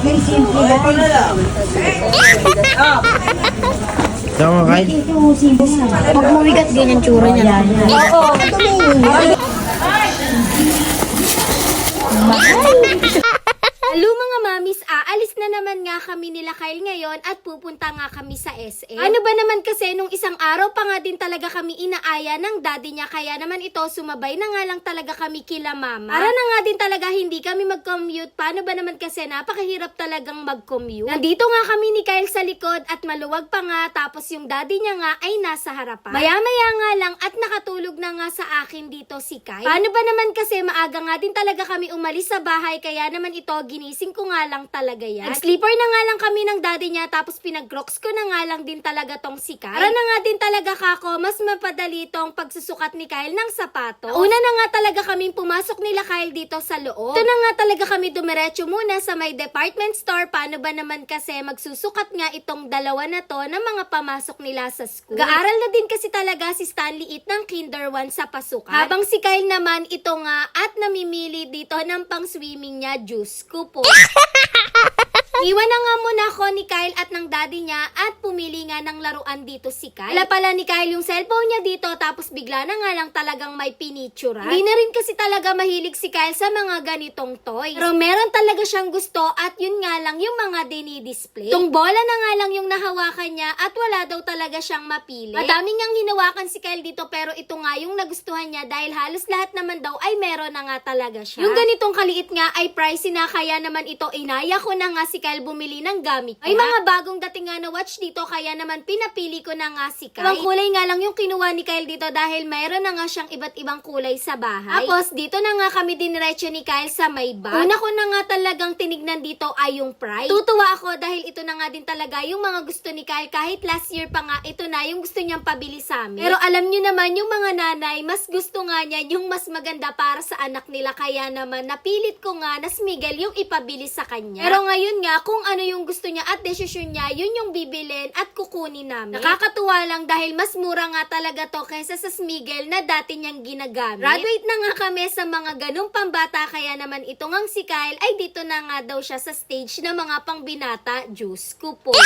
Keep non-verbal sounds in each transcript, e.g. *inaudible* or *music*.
Very simple. Lang. Tama, nga. Pag mawigat, ganyan tsura niya. Oo, tumingin. Hello mga mamis, aalis na naman nga kami nila Kyle ngayon at pupunta nga kami sa SM. Ano ba naman kasi nung isang araw pa nga din talaga kami inaaya ng daddy niya kaya naman ito sumabay na nga lang talaga kami kila mama. Para na nga din talaga hindi kami mag-commute. Paano ba naman kasi napakahirap talagang mag-commute. Nandito nga kami ni Kyle sa likod at maluwag pa nga tapos yung daddy niya nga ay nasa harapan. Maya-maya nga lang at nakatulog na nga sa akin dito si Kyle. Paano ba naman kasi maaga nga din talaga kami umalis sa bahay kaya naman ito ginising ko nga lang talaga yan. Nag-sleeper na nga lang kami ng daddy niya tapos pinag-crocs ko na nga lang din talaga tong si Kyle. Para na nga din talaga kako mas mapadali tong pagsusukat ni Kyle ng sapato. Una na nga talaga kaming pumasok nila Kyle dito sa loob. Ito na nga talaga kami dumiretso muna sa may department store. Paano ba naman kasi magsusukat nga itong dalawa na to ng mga pamasok nila sa school. Gaaral na din kasi talaga si Stanley It ng Kinder 1 sa pasukan. Habang si Kyle naman ito nga at namimili dito ng pang swimming niya, Diyos ko po. Iwan na nga muna ako ni Kyle at ng daddy niya at pumili nga ng laruan dito si Kyle. Wala pala ni Kyle yung cellphone niya dito tapos bigla na nga lang talagang may pinicture. Hindi na rin kasi talaga mahilig si Kyle sa mga ganitong toys. Pero meron talaga siyang gusto at yun nga lang yung mga dinidisplay. Itong bola na nga lang yung nahawakan niya at wala daw talaga siyang mapili. Madami niyang hinawakan si Kyle dito pero ito nga yung nagustuhan niya dahil halos lahat naman daw ay meron na nga talaga siya. Yung ganitong kaliit nga ay pricey na kaya naman ito inaya ko na nga si Kyle bumili ng gamit niya. Ay mga bagong dating nga na watch dito kaya naman pinapili ko na nga si Kyle. Ibang kulay nga lang yung kinuha ni Kyle dito dahil mayroon na nga siyang iba't ibang kulay sa bahay. Tapos dito na nga kami diniretso ni Kyle sa may bag. Una ko na nga talagang tinignan dito ay yung price. Tutuwa ako dahil ito na nga din talaga yung mga gusto ni Kyle kahit last year pa nga ito na yung gusto niyang pabili sa amin. Pero alam niyo naman yung mga nanay mas gusto nga niya yung mas maganda para sa anak nila kaya naman napilit ko nga na si Miguel yung ipabili sa kanya. Pero ngayon nga kung ano yung gusto niya at desisyon niya yun yung bibilin at kukunin namin. Nakakatuwa lang dahil mas mura nga talaga to kaysa sa Smigel na dati niyang ginagamit. Graduate na nga kami sa mga ganung pambata kaya naman ito ngang si Kyle ay dito na nga daw siya sa stage ng mga pangbinata. Diyos ko po. *laughs*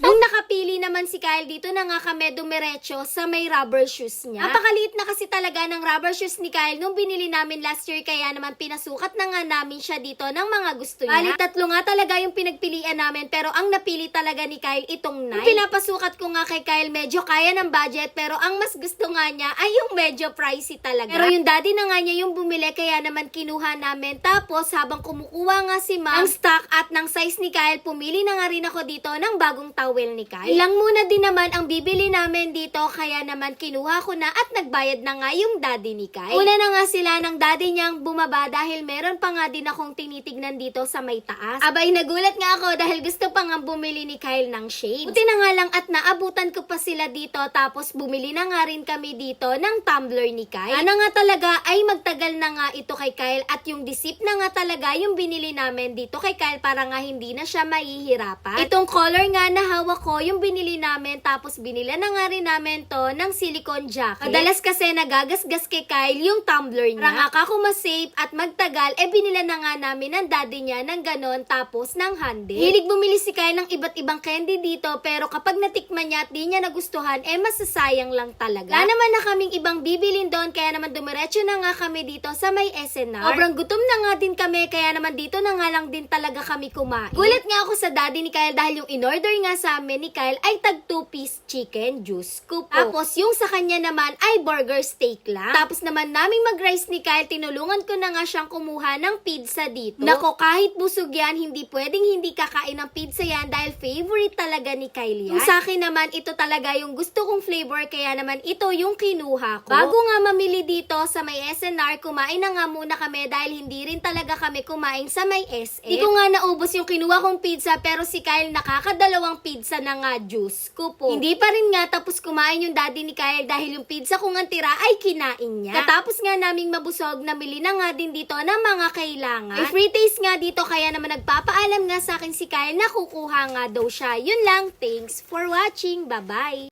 Nung nakapili naman si Kyle, dito na nga kami dumiretso sa may rubber shoes niya. Napakaliit na kasi talaga ng rubber shoes ni Kyle nung binili namin last year kaya naman pinasukat na nga namin siya dito ng mga gusto niya. Bali, tatlo nga talaga yung pinagpilian namin pero ang napili talaga ni Kyle itong nine. Yung pinapasukat ko nga kay Kyle medyo kaya ng budget pero ang mas gusto nga niya ay yung medyo pricey talaga. Pero yung daddy na nga niya yung bumili kaya naman kinuha namin. Tapos habang kumukuha nga si ma'am ng stock at ng size ni Kyle, pumili na nga rin ako dito ng bagong towel ni Kyle. Ilang muna din naman ang bibili namin dito kaya naman kinuha ko na at nagbayad na nga yung daddy ni Kyle. Una na nga sila ng daddy niyang bumaba dahil meron pa nga din akong tinitignan dito sa may taas. Abay, nagulat nga ako dahil gusto pa nga bumili ni Kyle ng shades. Buti na nga lang at naabutan ko pa sila dito tapos bumili na nga rin kami dito ng tumbler ni Kyle. Ano nga talaga ay magtagal na nga ito kay Kyle at yung disip na nga talaga yung binili namin dito kay Kyle para nga hindi na siya mahihirapan. Itong color nga na hawak ko yung binili namin tapos binili na nga rin namin to ng silicone jacket. Madalas kasi nagagasgas kay Kyle yung tumbler niya. Para nga ako mas-safe at magtagal eh binila na nga namin ng daddy niya ng ganon tapos ng handle. Hilig bumili si Kyle ng iba't ibang candy dito pero kapag natikman niya at di niya nagustuhan eh masasayang lang talaga. Wala naman na kaming ibang bibilin doon kaya naman dumiretso na nga kami dito sa may SNR. Sobrang gutom na nga din kami kaya naman dito na nga lang din talaga kami kumain. Gulat nga ako sa daddy ni Kyle dahil yung in-order nga sa amin ni Kyle ay tag 2 piece chicken juice ko po. Tapos yung sa kanya naman ay burger steak lang. Tapos naman naming mag-rice ni Kyle, tinulungan ko na nga siyang kumuha ng pizza dito. Nako, kahit busog yan, hindi pwedeng hindi kakain ng pizza yan dahil favorite talaga ni Kyle yan. Yung sa akin naman, ito talaga yung gusto kong flavor kaya naman ito yung kinuha ko. Bago nga mamili dito sa may SNR, kumain na nga muna kami dahil hindi rin talaga kami kumain sa may SF. Di ko nga naubos yung kinuha kong pizza pero si Kyle nakakadalawang pizza na nga juice ko po. Hindi pa rin nga tapos kumain yung daddy ni Kyle dahil yung pizza kong ang tira ay kinain niya. Katapos nga naming mabusog, namili na nga din dito ng mga kailangan. May free taste nga dito kaya naman nagpapaalam nga sa akin si Kyle na kukuha nga daw siya. Yun lang, thanks for watching. Bye-bye!